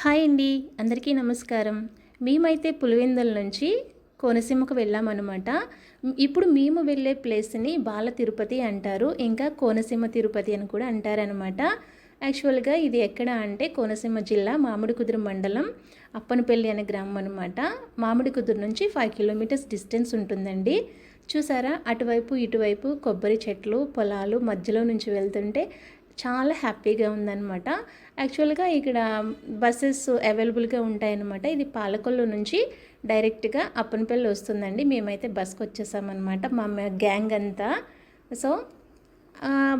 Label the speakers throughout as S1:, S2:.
S1: Hi అండి అందరికీ నమస్కారం. మేమైతే పులివెందుల నుంచి కోనసీమకు వెళ్ళామన్నమాట. ఇప్పుడు మేము వెళ్ళే ప్లేస్ని బాల తిరుపతి అంటారు ఇంకా కోనసీమ తిరుపతి అని కూడా అంటారనమాట యాక్చువల్గా ఇది ఎక్కడ అంటే కోనసీమ జిల్లా మామిడికుదురు మండలం అప్పనపల్లి అనే గ్రామం అనమాట మామిడికుదురు నుంచి ఫైవ్ కిలోమీటర్స్ డిస్టెన్స్ ఉంటుందండి. చూసారా? అటువైపు ఇటువైపు కొబ్బరి చెట్లు పొలాలు మధ్యలో నుంచి వెళ్తుంటే చాలా హ్యాపీగా ఉందన్నమాట. యాక్చువల్గా ఇక్కడ బస్సెస్ అవైలబుల్గా ఉంటాయన్నమాట. ఇది పాలకొల్లు నుంచి డైరెక్ట్గా అప్పనపల్లి వస్తుందండి. మేమైతే బస్కి వచ్చేసామన్నమాట. మా గ్యాంగ్ అంతా. సో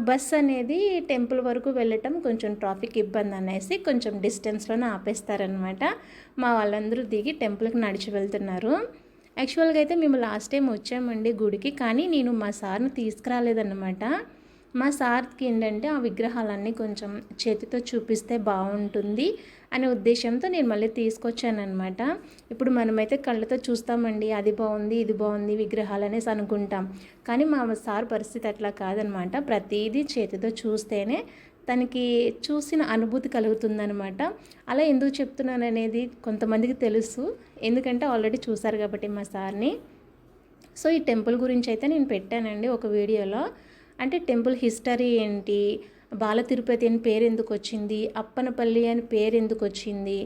S1: బస్ అనేది టెంపుల్ వరకు వెళ్ళటం కొంచెం ట్రాఫిక్ ఇబ్బంది అనేసి కొంచెం డిస్టెన్స్లోనే ఆపేస్తారనమాట మా వాళ్ళందరూ దిగి టెంపుల్కి నడిచి వెళ్తున్నారు. యాక్చువల్గా అయితే మేము లాస్ట్ టైం వచ్చామండి గుడికి కానీ నేను మా సార్ని తీసుకురాలేదన్నమాట. మా సార్కి ఏంటంటే ఆ విగ్రహాలన్నీ కొంచెం చేతితో చూపిస్తే బాగుంటుంది అనే ఉద్దేశంతో నేను మళ్ళీ తీసుకొచ్చానమాట ఇప్పుడు మనమైతే కళ్ళతో చూస్తామండి అది బాగుంది ఇది బాగుంది విగ్రహాలు అనేసి అనుకుంటాం. కానీ మా సార్ పరిస్థితి అట్లా కాదనమాట ప్రతిదీ చేతితో చూస్తేనే తనకి చూసిన అనుభూతి కలుగుతుందనమాట అలా ఎందుకు చెప్తున్నాను అనేది కొంతమందికి తెలుసు. ఎందుకంటే ఆల్రెడీ చూసారు కాబట్టి మా సార్ని. సో ఈ టెంపుల్ గురించి అయితే నేను పెట్టానండి ఒక వీడియోలో. అంటే టెంపుల్ హిస్టరీ ఏంటి? బాల తిరుపతి అని పేరు ఎందుకు వచ్చింది? అప్పనపల్లి అని పేరు ఎందుకు వచ్చింది?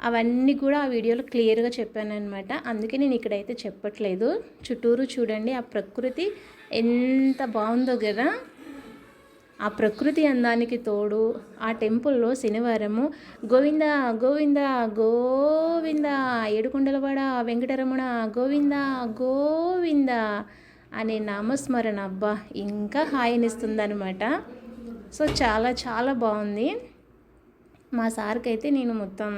S1: అవన్నీ కూడా ఆ వీడియోలో క్లియర్గా చెప్పాను అనమాట అందుకే నేను ఇక్కడైతే చెప్పట్లేదు. చుట్టూరు చూడండి ఆ ప్రకృతి ఎంత బాగుందో కదా! ఆ ప్రకృతి అందానికి తోడు ఆ టెంపుల్లో శనివారము గోవింద గోవింద గోవింద ఏడుకొండలవాడ వెంకటరమణ గోవింద గోవింద అనే నామస్మరణ అబ్బా ఇంకా హాయినిస్తుందనమాట సో చాలా చాలా బాగుంది. మా సార్కి అయితే నేను మొత్తం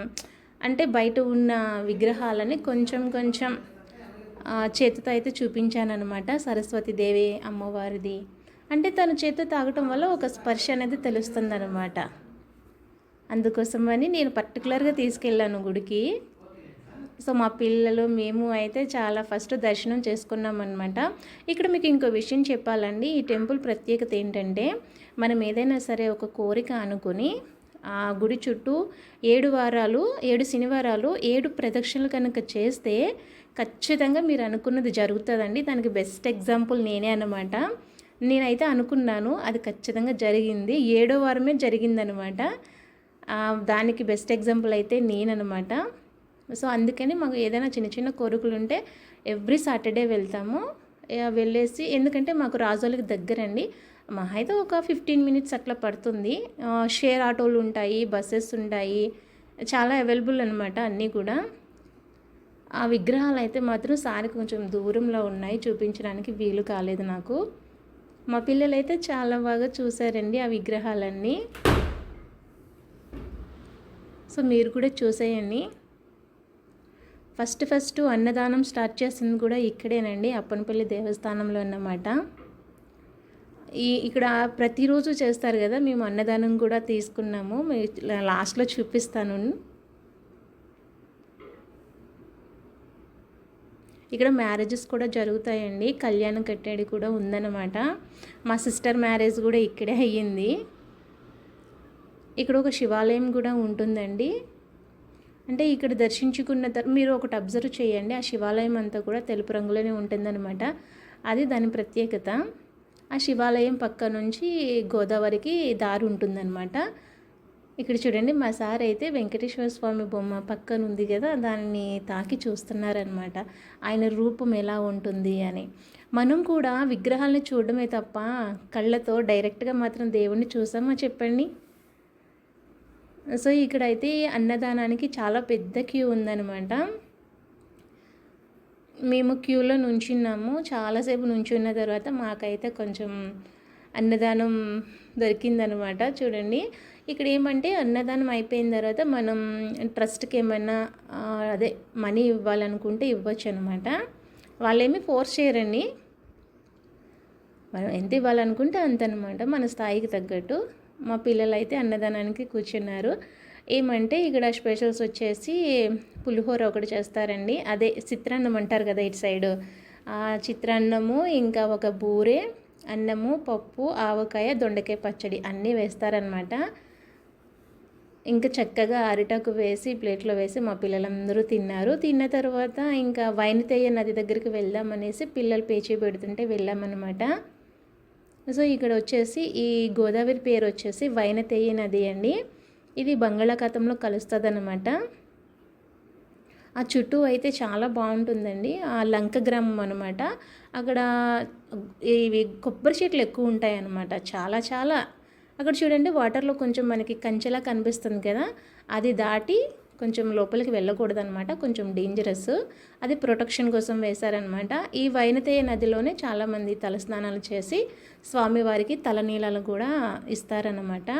S1: అంటే బయట ఉన్న విగ్రహాలని కొంచెం కొంచెం చేతితో అయితే చూపించానమాట సరస్వతీదేవి అమ్మవారిది. అంటే తన చేతితో తాగటం వల్ల ఒక స్పర్శ అనేది తెలుస్తుంది అనమాట అందుకోసమని నేను పర్టికులర్గా తీసుకెళ్ళాను గుడికి. సో మా పిల్లలు మేము అయితే చాలా ఫస్ట్ దర్శనం చేసుకున్నాం అనమాట ఇక్కడ మీకు ఇంకో విషయం చెప్పాలండి. ఈ టెంపుల్ ప్రత్యేకత ఏంటంటే మనం ఏదైనా సరే ఒక కోరిక అనుకుని ఆ గుడి చుట్టూ ఏడు వారాలు ఏడు శనివారాలు ఏడు ప్రదక్షిణలు కనుక చేస్తే ఖచ్చితంగా మీరు అనుకున్నది జరుగుతుందండి. దానికి బెస్ట్ ఎగ్జాంపుల్ నేనే అనమాట నేనైతే అనుకున్నాను అది ఖచ్చితంగా జరిగింది. ఏడో వారమే జరిగిందనమాట దానికి బెస్ట్ ఎగ్జాంపుల్ అయితే నేననమాట సో అందుకని మాకు ఏదైనా చిన్న చిన్న కోరికలు ఉంటే ఎవ్రీ సాటర్డే వెళ్తాము. వెళ్ళేసి ఎందుకంటే మాకు రాజోలకి దగ్గరండి. మా అయితే ఒక ఫిఫ్టీన్ మినిట్స్ అట్లా పడుతుంది. షేర్ ఆటోలు ఉంటాయి బస్సెస్ ఉంటాయి చాలా అవైలబుల్ అనమాట అన్నీ కూడా. ఆ విగ్రహాలు అయితే మాత్రం సారి కొంచెం దూరంలో ఉన్నాయి చూపించడానికి వీలు కాలేదు నాకు. మా పిల్లలైతే చాలా బాగా చూసారండి ఆ విగ్రహాలన్నీ. సో మీరు కూడా చూసేయండి. ఫస్ట్ ఫస్ట్ అన్నదానం స్టార్ట్ చేసింది కూడా ఇక్కడేనండి అప్పనపల్లి దేవస్థానంలో అన్నమాట. ఈ ఇక్కడ ప్రతిరోజు చేస్తారు కదా మేము అన్నదానం కూడా తీసుకున్నాము. లాస్ట్లో చూపిస్తాను. ఇక్కడ మ్యారేజెస్ కూడా జరుగుతాయండి కళ్యాణం కట్టేది కూడా ఉందన్నమాట. మా సిస్టర్ మ్యారేజ్ కూడా ఇక్కడే అయ్యింది. ఇక్కడ ఒక శివాలయం కూడా ఉంటుందండి. అంటే ఇక్కడ దర్శించుకున్న తర్వాత మీరు ఒకటి అబ్జర్వ్ చేయండి. ఆ శివాలయం అంతా కూడా తెలుపు రంగులోనే ఉంటుందన్నమాట. అది దాని ప్రత్యేకత. ఆ శివాలయం పక్క నుంచి గోదావరికి దారి ఉంటుందన్నమాట. ఇక్కడ చూడండి మా సార్ అయితే వెంకటేశ్వర స్వామి బొమ్మ పక్కన ఉంది కదా దాన్ని తాకి చూస్తున్నారనమాట ఆయన రూపం ఎలా ఉంటుంది అని. మనం కూడా విగ్రహాలను చూడడమే తప్ప కళ్ళతో డైరెక్ట్గా మాత్రం దేవుణ్ణి చూసామా చెప్పండి? సో ఇక్కడైతే అన్నదానానికి చాలా పెద్ద క్యూ ఉందనమాట మేము క్యూలో నుంచున్నాము. చాలాసేపు నుంచున్న తర్వాత మాకైతే కొంచెం అన్నదానం దొరికిందనమాట చూడండి. ఇక్కడ ఏమంటే అన్నదానం అయిపోయిన తర్వాత మనం ట్రస్ట్కి ఏమైనా అదే మనీ ఇవ్వాలనుకుంటే ఇవ్వచ్చు అనమాట వాళ్ళేమి ఫోర్స్ చేయరండి. మనం ఎంత ఇవ్వాలనుకుంటే అంత అనమాట మన స్థాయికి తగ్గట్టు. మా పిల్లలు అయితే అన్నదానానికి కూర్చున్నారు. ఏమంటే ఇక్కడ స్పెషల్స్ వచ్చేసి పులిహోర ఒకటి చేస్తారండి. అదే చిత్రాన్నం అంటారు కదా ఇటు సైడు. ఆ చిత్రాన్నము ఇంకా ఒక బూరె అన్నము పప్పు ఆవకాయ దొండకాయ పచ్చడి అన్నీ వేస్తారనమాట ఇంకా చక్కగా అరిటాకు వేసి ప్లేట్లో వేసి మా పిల్లలందరూ తిన్నారు. తిన్న తర్వాత ఇంకా వైనతేయ నది దగ్గరికి వెళ్దామనేసి పిల్లలు పేచీ పెడుతుంటే వెళ్ళామన్నమాట. సో ఇక్కడ వచ్చేసి ఈ గోదావరి పేరు వచ్చేసి వైనతేయ నది అండి. ఇది బంగాళాఖాతంలో కలుస్తుంది అనమాట ఆ చుట్టూ అయితే చాలా బాగుంటుందండి. ఆ లంక గ్రామం అనమాట అక్కడ ఇవి కొబ్బరి చెట్లు ఎక్కువ ఉంటాయి అనమాట చాలా చాలా. అక్కడ చూడండి వాటర్లో కొంచెం మనకి కంచెలా కనిపిస్తుంది కదా. అది దాటి కొంచెం లోపలికి వెళ్ళకూడదనమాట కొంచెం డేంజరస్ అది ప్రొటెక్షన్ కోసం వేశారనమాట ఈ వైనతేయ నదిలోనే చాలామంది తలస్నానాలు చేసి స్వామివారికి తలనీలాలు కూడా ఇస్తారనమాట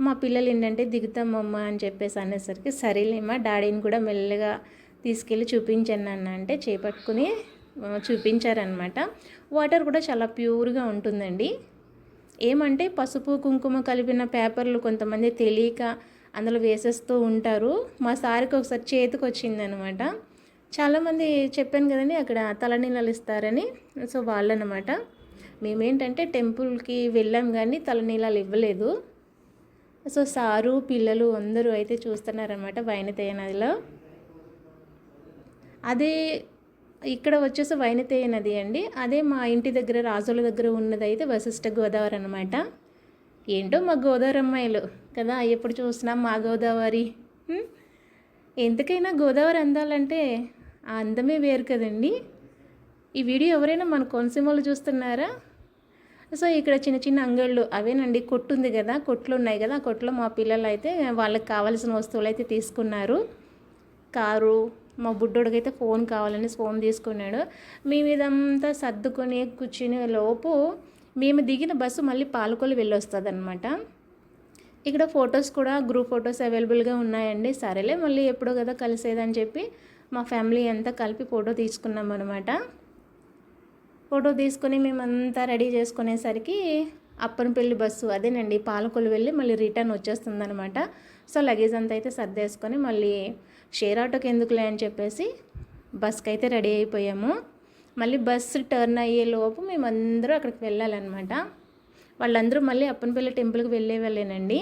S1: మా పిల్లలు ఏంటంటే దిగుతామమ్మ అని చెప్పేసి అనేసరికి సరేలేమ్మా డాడీని కూడా మెల్లగా తీసుకెళ్ళి చూపించాను అంటే చేపట్టుకుని చూపించారనమాట వాటర్ కూడా చాలా ప్యూర్గా ఉంటుందండి. ఏమంటే పసుపు కుంకుమ కలిపిన పేపర్లు కొంతమంది తెలియక అందులో వేసేస్తూ ఉంటారు. మా సారికి ఒకసారి చేతికి వచ్చిందనమాట చాలామంది చెప్పాను కదండి అక్కడ తలనీళ్ళు ఇస్తారని. సో వాళ్ళనమాట. మేమేంటంటే టెంపుల్కి వెళ్ళాం కానీ తలనీళ్ళలు ఇవ్వలేదు. సో సారు పిల్లలు అందరూ అయితే చూస్తున్నారనమాట వైనతేయ నదిలో. అదే ఇక్కడ వచ్చేసి వైనతేయ నది అండి. అదే మా ఇంటి దగ్గర రాజుల దగ్గర ఉన్నది అయితే వశిష్ఠ గోదావరి అనమాట. ఏంటో మా గోదావరి అమ్మాయిలు. కదా ఎప్పుడు చూసినా మా గోదావరి. ఎందుకైనా గోదావరి అందాలంటే ఆ అందమే వేరు కదండి. ఈ వీడియో ఎవరైనా మన కొనసీమలో చూస్తున్నారా? సో ఇక్కడ చిన్న చిన్న అంగళ్ళు అవేనండి. కొట్టు ఉంది కదా కొట్లు ఉన్నాయి కదా ఆ కొట్లో మా పిల్లలు అయితే వాళ్ళకి కావాల్సిన వస్తువులు అయితే తీసుకున్నారు. కారు మా బుడ్డోడికైతే ఫోన్ కావాలని ఫోన్ తీసుకున్నాడు. మేము ఇదంతా సర్దుకొని కూర్చునే లోపు మేము దిగిన బస్సు మళ్ళీ పాలకొల్లు వెళ్ళొస్తుంది అనమాట ఇక్కడ ఫొటోస్ కూడా గ్రూప్ ఫొటోస్ అవైలబుల్గా ఉన్నాయండి. సరేలే మళ్ళీ ఎప్పుడో కదా కలిసేదని చెప్పి మా ఫ్యామిలీ అంతా కలిపి ఫోటో తీసుకున్నాం అనమాట ఫోటో తీసుకొని మేమంతా రెడీ చేసుకునేసరికి అప్పనపల్లి బస్సు అదేనండి పాలకొల్లు వెళ్ళి మళ్ళీ రిటర్న్ వచ్చేస్తుందనమాట సో లగేజ్ అంతా అయితే సర్దేసుకొని మళ్ళీ షేర్ ఆటోకి ఎందుకులే అని చెప్పేసి బస్కి అయితే రెడీ అయిపోయాము. మళ్ళీ బస్సు టర్న్ అయ్యే లోపు మేమందరూ అక్కడికి వెళ్ళాలన్నమాట. వాళ్ళందరూ మళ్ళీ అప్పనపల్లి టెంపుల్కి వెళ్ళే వెళ్ళేనండి.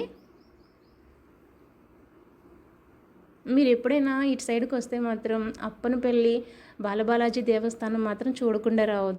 S1: మీరు ఎప్పుడైనా ఇటు సైడ్కి వస్తే మాత్రం అప్పనపల్లి బాలబాలాజీ దేవస్థానం మాత్రం చూడకుండా రావద్దు.